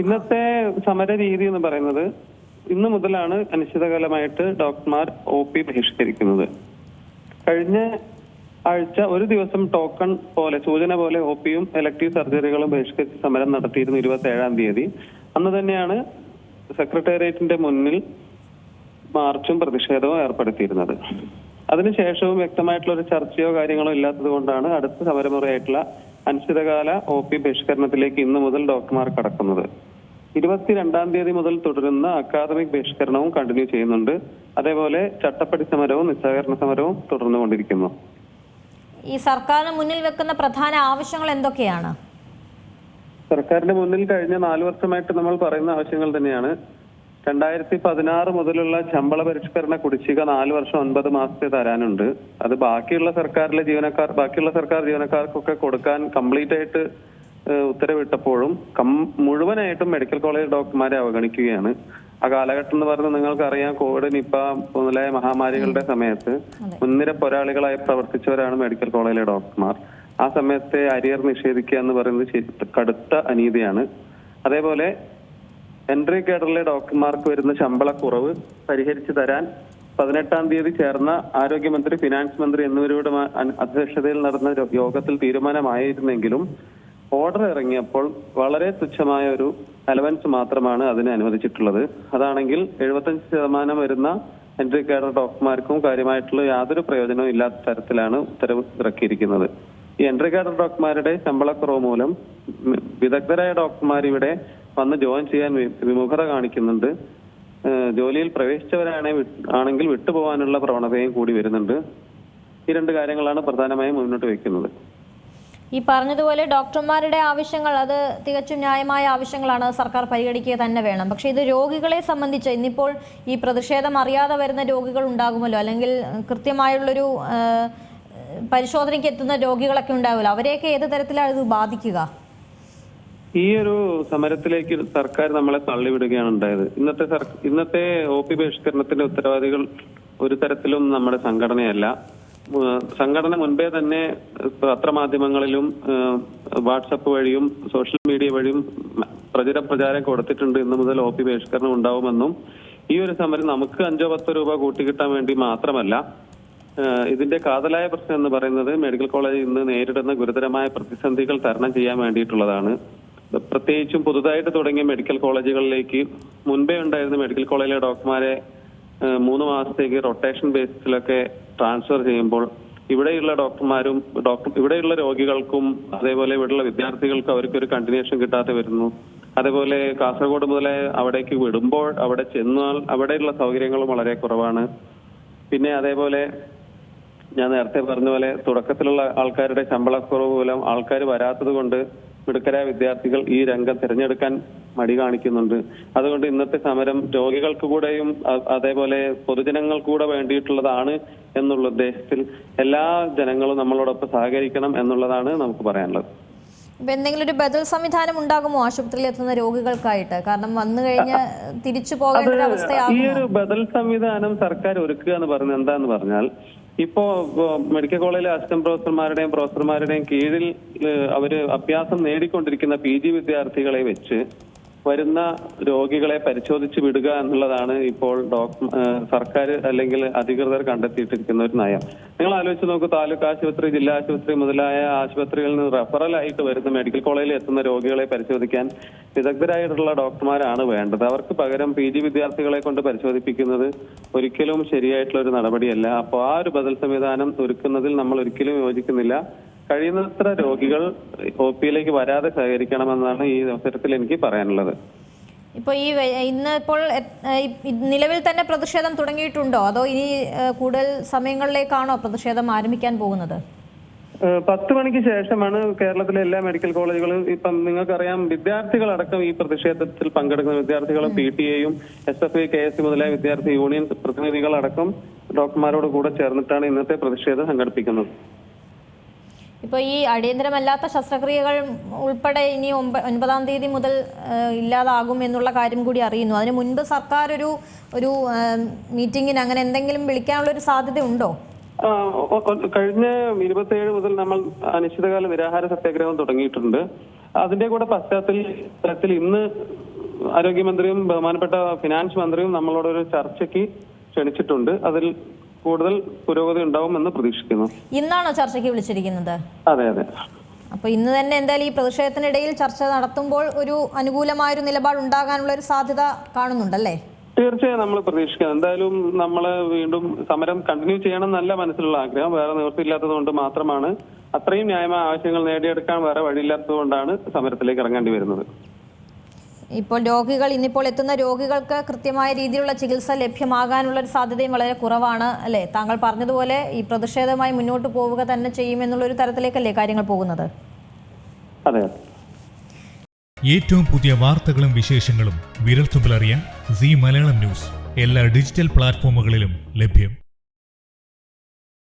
ഇന്നത്തെ സമര രീതി എന്ന് പറയുന്നത് ഇന്ന് മുതലാണ് അനിശ്ചിതകാലമായിട്ട് ഡോക്ടർമാർ ഒ പി ബഹിഷ്കരിക്കുന്നത്. കഴിഞ്ഞ ആഴ്ച ഒരു ദിവസം ടോക്കൺ പോലെ സൂചന പോലെ ഒ പിയും എലക്ടീവ് സർജറികളും ബഹിഷ്കരിച്ച് സമരം നടത്തിയിരുന്നു ഇരുപത്തി ഏഴാം തീയതി. അന്ന് തന്നെയാണ് സെക്രട്ടേറിയറ്റിന്റെ മുന്നിൽ മാർച്ചും പ്രതിഷേധവും ഏർപ്പെടുത്തിയിരുന്നത്. അതിനുശേഷവും വ്യക്തമായിട്ടുള്ള ഒരു ചർച്ചയോ കാര്യങ്ങളോ ഇല്ലാത്തത് കൊണ്ടാണ് അടുത്ത സമരമുറയായിട്ടുള്ള അനിശ്ചിതകാല ഒ പി ബഹിഷ്കരണത്തിലേക്ക് ഇന്ന് മുതൽ ഡോക്ടർമാർ കടക്കുന്നത്. ഇരുപത്തിരണ്ടാം തീയതി മുതൽ തുടരുന്ന അക്കാദമിക് ബഹിഷ്കരണവും കണ്ടിന്യൂ ചെയ്യുന്നുണ്ട്. അതേപോലെ ചട്ടപ്പടി സമരവും നിസ്സഹകരണ സമരവും തുടർന്നുകൊണ്ടിരിക്കുന്നു. ഈ സർക്കാരിന് മുന്നിൽ വെക്കുന്ന പ്രധാന ആവശ്യങ്ങൾ എന്തൊക്കെയാണ്? സർക്കാരിന്റെ മുന്നിൽ കഴിഞ്ഞ നാലു വർഷമായിട്ട് നമ്മൾ പറയുന്ന ആവശ്യങ്ങൾ തന്നെയാണ്. രണ്ടായിരത്തി പതിനാറ് മുതലുള്ള ശമ്പള പരിഷ്കരണ കുടിശ്ശിക നാല് വർഷം ഒൻപത് മാസത്തെ തരാനുണ്ട്. അത് ബാക്കിയുള്ള സർക്കാരിലെ ജീവനക്കാർ ബാക്കിയുള്ള സർക്കാർ ജീവനക്കാർക്കൊക്കെ കൊടുക്കാൻ കംപ്ലീറ്റ് ആയിട്ട് ഉത്തരവിട്ടപ്പോഴും കം മുഴുവനായിട്ടും മെഡിക്കൽ കോളേജ് ഡോക്ടർമാരെ അവഗണിക്കുകയാണ്. ആ കാലഘട്ടം എന്ന് പറയുന്നത് നിങ്ങൾക്കറിയാം കോവിഡ് നിപ്പ മുതലായ മഹാമാരികളുടെ സമയത്ത് മുൻനിര പോരാളികളായി പ്രവർത്തിച്ചവരാണ് മെഡിക്കൽ കോളേജിലെ ഡോക്ടർമാർ. ആ സമയത്തെ അരിയർ നിഷേധിക്കുക എന്ന് പറയുന്നത് കടുത്ത അനീതിയാണ്. അതേപോലെ എൻട്രി കേഡറിലെ ഡോക്ടർമാർക്ക് വരുന്ന ശമ്പള കുറവ് പരിഹരിച്ചു തരാൻ പതിനെട്ടാം തീയതി ചേർന്ന ആരോഗ്യമന്ത്രി ഫിനാൻസ് മന്ത്രി എന്നിവരുടെ അധ്യക്ഷതയിൽ നടന്ന യോഗത്തിൽ തീരുമാനമായിരുന്നെങ്കിലും ഓർഡർ ഇറങ്ങിയപ്പോൾ വളരെ തുച്ഛമായ ഒരു അലവൻസ് മാത്രമാണ് അതിന് അനുവദിച്ചിട്ടുള്ളത്. അതാണെങ്കിൽ എഴുപത്തഞ്ച് ശതമാനം വരുന്ന എൻട്രി കേഡർ ഡോക്ടർമാർക്കും കാര്യമായിട്ടുള്ള യാതൊരു പ്രയോജനവും ഇല്ലാത്ത തരത്തിലാണ് ഉത്തരവ് ഇറക്കിയിരിക്കുന്നത്. ഈ എൻട്രി കേഡർ ഡോക്ടർമാരുടെ ശമ്പളക്കുറവ് മൂലം വിദഗ്ധരായ ഡോക്ടർമാർ ഇവിടെ വന്ന് ജോയിൻ ചെയ്യാൻ വിമുഖത കാണിക്കുന്നുണ്ട്. ജോലിയിൽ പ്രവേശിച്ചവരാണെ ആണെങ്കിൽ വിട്ടുപോകാനുള്ള പ്രവണതയും കൂടി വരുന്നുണ്ട്. ഈ രണ്ട് കാര്യങ്ങളാണ് പ്രധാനമായും മുന്നോട്ട് വയ്ക്കുന്നത്. ഈ പറഞ്ഞതുപോലെ ഡോക്ടർമാരുടെ ആവശ്യങ്ങൾ അത് തികച്ചും ന്യായമായ ആവശ്യങ്ങളാണ് സർക്കാർ പരിഗണിക്കുക തന്നെ വേണം. പക്ഷേ ഇത് രോഗികളെ സംബന്ധിച്ച് ഇന്നിപ്പോൾ ഈ പ്രതിഷേധം അറിയാതെ വരുന്ന രോഗികൾ ഉണ്ടാകുമല്ലോ? അല്ലെങ്കിൽ കൃത്യമായുള്ളൊരു പരിശോധനയ്ക്ക് എത്തുന്ന രോഗികളൊക്കെ ഉണ്ടാവുമല്ലോ അവരെയൊക്കെ ഏത് തരത്തിലാണ് ഇത് ബാധിക്കുക? ഈ ഒരു സമരത്തിലേക്ക് സർക്കാർ നമ്മളെ തള്ളിവിടുകയാണ് ഉണ്ടായത്. ഇന്നത്തെ ഇന്നത്തെ ഒ പി ബഹിഷ്കരണത്തിന്റെ ഉത്തരവാദികൾ ഒരു തരത്തിലും നമ്മുടെ സംഘടനയല്ല. സംഘടന മുൻപേ തന്നെ പത്രമാധ്യമങ്ങളിലും വാട്സപ്പ് വഴിയും സോഷ്യൽ മീഡിയ വഴിയും പ്രചര പ്രചാരം കൊടുത്തിട്ടുണ്ട് ഇന്ന് മുതൽ ഒ പി ബഹിഷ്കരണം ഉണ്ടാവുമെന്നും ഈ ഒരു സമരം നമുക്ക് അഞ്ചോ പത്തോ രൂപ കൂട്ടിക്കിട്ടാൻ വേണ്ടി മാത്രമല്ല ഇതിന്റെ കാതലായ പ്രശ്നം എന്ന് പറയുന്നത് മെഡിക്കൽ കോളേജ് ഇന്ന് നേരിടുന്ന ഗുരുതരമായ പ്രതിസന്ധികൾ തരണം ചെയ്യാൻ വേണ്ടിയിട്ടുള്ളതാണ്. പ്രത്യേകിച്ചും പുതുതായിട്ട് തുടങ്ങിയ മെഡിക്കൽ കോളേജുകളിലേക്ക് മുൻപേ ഉണ്ടായിരുന്ന മെഡിക്കൽ കോളേജിലെ ഡോക്ടർമാരെ മൂന്ന് മാസത്തേക്ക് റൊട്ടേഷൻ ബേസിസിലൊക്കെ ട്രാൻസ്ഫർ ചെയ്യുമ്പോൾ ഇവിടെയുള്ള ഡോക്ടർമാരും ഡോക്ടർ ഇവിടെയുള്ള രോഗികൾക്കും അതേപോലെ ഇവിടെയുള്ള വിദ്യാർത്ഥികൾക്കും അവർക്ക് ഒരു കണ്ടിന്യൂഷൻ കിട്ടാതെ വരുന്നു. അതേപോലെ കാസർഗോഡ് മുതലേ അവിടേക്ക് വിടുമ്പോൾ അവിടെ ചെന്നാൽ അവിടെയുള്ള സൗകര്യങ്ങളും വളരെ കുറവാണ്. പിന്നെ അതേപോലെ ഞാൻ നേരത്തെ പറഞ്ഞ പോലെ തുടക്കത്തിലുള്ള ആൾക്കാരുടെ ശമ്പളക്കുറവ് മൂലം ആൾക്കാർ വരാത്തത് കൊണ്ട് മിടുക്കരായ വിദ്യാർത്ഥികൾ ഈ രംഗം തിരഞ്ഞെടുക്കാൻ മടി കാണിക്കുന്നുണ്ട്. അതുകൊണ്ട് ഇന്നത്തെ സമരം രോഗികൾക്ക് കൂടെയും അതേപോലെ പൊതുജനങ്ങൾ കൂടെ വേണ്ടിയിട്ടുള്ളതാണ് എന്നുള്ള ഉദ്ദേശത്തിൽ എല്ലാ ജനങ്ങളും നമ്മളോടൊപ്പം സഹകരിക്കണം എന്നുള്ളതാണ് നമുക്ക് പറയാനുള്ളത്. ഇപ്പൊ എന്തെങ്കിലും ഒരു ബദൽ സംവിധാനം ഉണ്ടാകുമോ ആശുപത്രിയിൽ എത്തുന്ന രോഗികൾക്കായിട്ട്? കാരണം വന്നു കഴിഞ്ഞാൽ തിരിച്ചു പോകേണ്ട ഒരു ഈ ഒരു ബദൽ സംവിധാനം സർക്കാർ ഒരുക്കുക എന്ന് പറഞ്ഞ എന്താന്ന് പറഞ്ഞാൽ ഇപ്പോ മെഡിക്കൽ കോളേജിലെ അസിസ്റ്റന്റ് പ്രൊഫസർമാരുടെയും പ്രൊഫസർമാരുടെയും കീഴിൽ അവർ അഭ്യാസം നേടിക്കൊണ്ടിരിക്കുന്ന പി ജി വിദ്യാർത്ഥികളെ വെച്ച് വരുന്ന രോഗികളെ പരിശോധിച്ച് വിടുക എന്നുള്ളതാണ് ഇപ്പോൾ ഡോക്ടർ സർക്കാർ അല്ലെങ്കിൽ അധികൃതർ കണ്ടെത്തിയിട്ടിരിക്കുന്ന ഒരു നയം. നിങ്ങൾ ആലോചിച്ച് നോക്കൂ താലൂക്ക് ആശുപത്രി ജില്ലാ ആശുപത്രി മുതലായ ആശുപത്രികളിൽ നിന്ന് റെഫറൽ ആയിട്ട് വരുന്ന മെഡിക്കൽ കോളേജിൽ എത്തുന്ന രോഗികളെ പരിശോധിക്കാൻ വിദഗ്ധരായിട്ടുള്ള ഡോക്ടർമാരാണ് വേണ്ടത്. അവർക്ക് പകരം പി ജി വിദ്യാർത്ഥികളെ കൊണ്ട് പരിശോധിപ്പിക്കുന്നത് ഒരിക്കലും ശരിയായിട്ടുള്ള ഒരു നടപടിയല്ല. അപ്പോൾ ആ ഒരു ബദൽ സംവിധാനം ഒരുക്കുന്നതിൽ നമ്മൾ ഒരിക്കലും യോജിക്കുന്നില്ല. കഴിയുന്നത്ര രോഗികൾ ഒ പിയിലേക്ക് വരാതെ സഹകരിക്കണമെന്നാണ് ഈ അവസരത്തിൽ എനിക്ക് പറയാനുള്ളത്. ഇപ്പോൾ ഈ ഇന്ന് ഇപ്പോൾ നിലവിൽ തന്നെ പ്രതിഷേധം തുടങ്ങിയിട്ടുണ്ടോ? അതോ ഇനി കൂടുതൽ സമയങ്ങളിലേക്കാണോ പ്രതിഷേധം ആരംഭിക്കാൻ പോകുന്നത്? പത്ത് മണിക്ക് ശേഷമാണ് കേരളത്തിലെ എല്ലാ മെഡിക്കൽ കോളേജുകളും ഇപ്പം നിങ്ങൾക്കറിയാം വിദ്യാർത്ഥികളടക്കം ഈ പ്രതിഷേധത്തിൽ പങ്കെടുക്കുന്ന വിദ്യാർത്ഥികളും പി ടി എയും S F I K S മുതലായ വിദ്യാർത്ഥി യൂണിയൻ പ്രതിനിധികളടക്കം ഡോക്ടർമാരോട് കൂടെ ചേർന്നിട്ടാണ് ഇന്നത്തെ പ്രതിഷേധം സംഘടിപ്പിക്കുന്നത്. ഇപ്പോൾ ഈ അടിയന്തരമല്ലാത്ത ശസ്ത്രക്രിയകൾ ഉൾപ്പെടെ ഇനി ഒമ്പ ഒൻപതാം തീയതി മുതൽ ഇല്ലാതാകും എന്നുള്ള കാര്യം കൂടി അറിയുന്നു. അതിന് മുൻപ് സർക്കാർ ഒരു ഒരു മീറ്റിംഗിന് അങ്ങനെ എന്തെങ്കിലും വിളിക്കാനുള്ള ഒരു സാധ്യത ഉണ്ടോ കഴിഞ്ഞ ഇരുപത്തിയേഴ് മുതൽ നമ്മൾ അനിശ്ചിതകാല നിരാഹാര സത്യാഗ്രഹം തുടങ്ങിയിട്ടുണ്ട്. അതിന്റെ കൂടെ പശ്ചാത്തലത്തിൽ ഇന്ന് ആരോഗ്യമന്ത്രിയും ബഹുമാനപ്പെട്ട ഫിനാൻസ് മന്ത്രിയും നമ്മളോടൊരു ചർച്ചയ്ക്ക് ക്ഷണിച്ചിട്ടുണ്ട്. അതിൽ കൂടുതൽ പുരോഗതി ഉണ്ടാവുമെന്ന് പ്രതീക്ഷിക്കുന്നു. ഇന്നാണോ ചർച്ചയ്ക്ക് വിളിച്ചിരിക്കുന്നത്? അതെ അതെ. അപ്പൊ ഇന്ന് തന്നെ എന്തായാലും ഈ പ്രതിഷേധത്തിനിടയിൽ ചർച്ച നടത്തുമ്പോൾ ഒരു അനുകൂലമായ ഒരു നിലപാട് ഉണ്ടാകാനുള്ള ഒരു സാധ്യത കാണുന്നുണ്ടല്ലേ? തീർച്ചയായും നമ്മൾ പ്രതീക്ഷിക്കാം എന്തായാലും നമ്മൾ വീണ്ടും സമരം കണ്ടിന്യൂ ചെയ്യണം എന്നല്ല മനസ്സിലുള്ള ആഗ്രഹം. വേറെ നിവൃത്തിയില്ലാത്തത് കൊണ്ട് മാത്രമാണ്. അത്രയും ന്യായമായ ആവശ്യങ്ങൾ നേടിയെടുക്കാൻ വേറെ വഴിയില്ലാത്തത് കൊണ്ടാണ് സമരത്തിലേക്ക് ഇറങ്ങേണ്ടി വരുന്നത്. ഇപ്പോൾ രോഗികൾ ഇന്നിപ്പോൾ എത്തുന്ന രോഗികൾക്ക് കൃത്യമായ രീതിയിലുള്ള ചികിത്സ ലഭ്യമാകാനുള്ള ഒരു സാധ്യതയും വളരെ കുറവാണ് അല്ലേ? താങ്കൾ പറഞ്ഞതുപോലെ ഈ പ്രതിഷേധമായി മുന്നോട്ട് പോവുക തന്നെ ചെയ്യുമെന്നുള്ള ഒരു തരത്തിലേക്കല്ലേ കാര്യങ്ങൾ പോകുന്നത്? അതെ. ഏറ്റവും പുതിയ വാർത്തകളും വിശേഷങ്ങളും വിരൽത്തുമ്പിലറിയാൻ സി മലയാളം ന്യൂസ്. എല്ലാ ഡിജിറ്റൽ പ്ലാറ്റ്ഫോമുകളിലും ലഭ്യം.